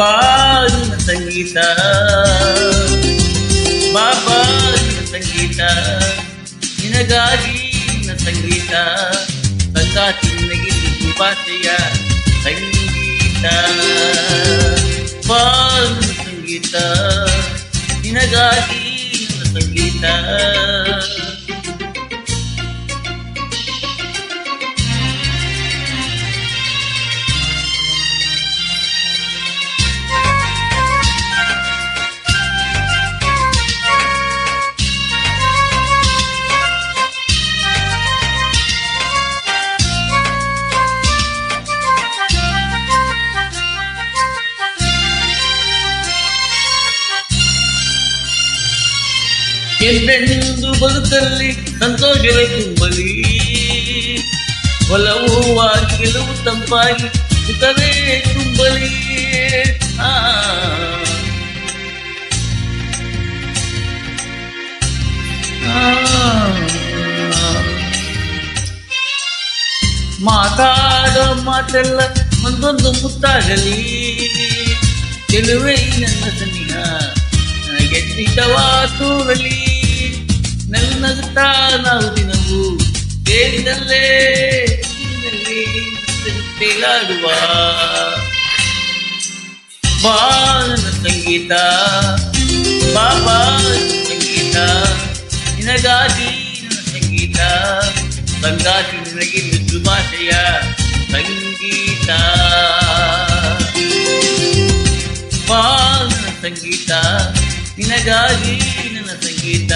ಬಾಗಿನ ಸಂಗೀತ. ಬಾಬಾಗಿನ ಸಂಗೀತ. ನಿನಗಾಗಿ ಸಂಗೀತ. ಸಂಗಾತಿ ನಿನಗೆ ಶುಭಾಶಯ ಸಂಗೀತ. ಬಾಗಿನ ಸಂಗೀತ. ನಿನಗಾಗಿ ಸಂಗೀತ. ಎಂದೆಂದು ಬದುಕಲ್ಲಿ ಸಂತೋಷವೇ ತುಂಬಲಿ? ಒಲವು ಗೆಲುವು ತಂಪಾಗಿ ಸುಖವೇ ತುಂಬಲಿ? ಆ. ಮಾತಾಡೋ ಮಾತೆಲ್ಲ ಒಂದೊಂದು ಮುತ್ತಾಗಲಿ. ಗೆಲುವೇ ಈ ನನ್ನ ಸನಿಹ ನನಗೆ ನಿಜವಾತೂಗಲಿ ನಗುತ್ತಾ ನಾವು ದಿನವು ಸೇರಿದಲ್ಲೇ ತೇಲಾಡುವ ಬಾ ನನ್ನ ಸಂಗೀತ, ಬಾಬಾ ಸಂಗೀತ, ನಿನಗಾಗಿ ಸಂಗೀತ ಸಂಗಾತಿ ನಿನಗೆ ಶುಭಾಶಯ ಸಂಗೀತ. ಬಾನ ಸಂಗೀತ ನಿನಗಾಗಿ ನನ್ನ ಸಂಗೀತ.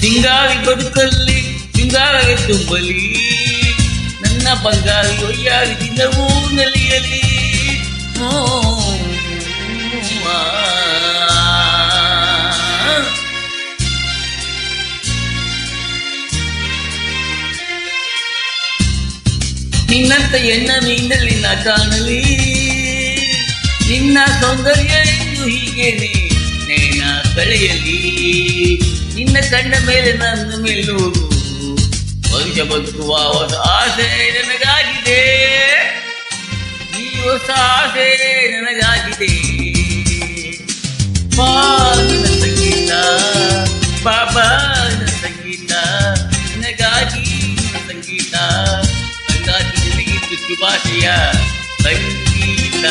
ಸಿಂಗಾರಿ ಬದುಕಲ್ಲಿ ಸಿಂಗಾರಗೆ ತುಂಬಲಿ. ನನ್ನ ಬಂಗಾರಿ ಒಯ್ಯಾರಿ ದಿನವೂ ನಲಿಯಲಿ. ನಿನ್ನಂತ ಎಣ್ಣ ನೀನಲ್ಲಿ ನಾ ಕಾಣಲಿ. ನಿನ್ನ ಸೌಂದರ್ಯ ಎಂದು ಹೀಗೇನೆ ನೇಣ ಕಳೆಯಲಿ ನಿನ್ನ ಕಣ್ಣ ಮೇಲೆ ನನ್ನ ಮೇಲೂರು ಮನುಷ್ಯ ಬದುಕುವ ಹೊಸ ಆಸೆ ನನಗಾಗಿದೆ. ಈ ಹೊಸ ಆಸೆ ನನಗಾಗಿದೆ. ನನ್ನ ಸಂಗೀತ ಪಾಪನ ಸಂಗೀತ, ನನಗಾಗಿ ಸಂಗೀತ. ಸಂಗಾತಿ ನಿನಗಿದ್ದು ಶುಭಾಶಯ, ಸಂಗೀತ.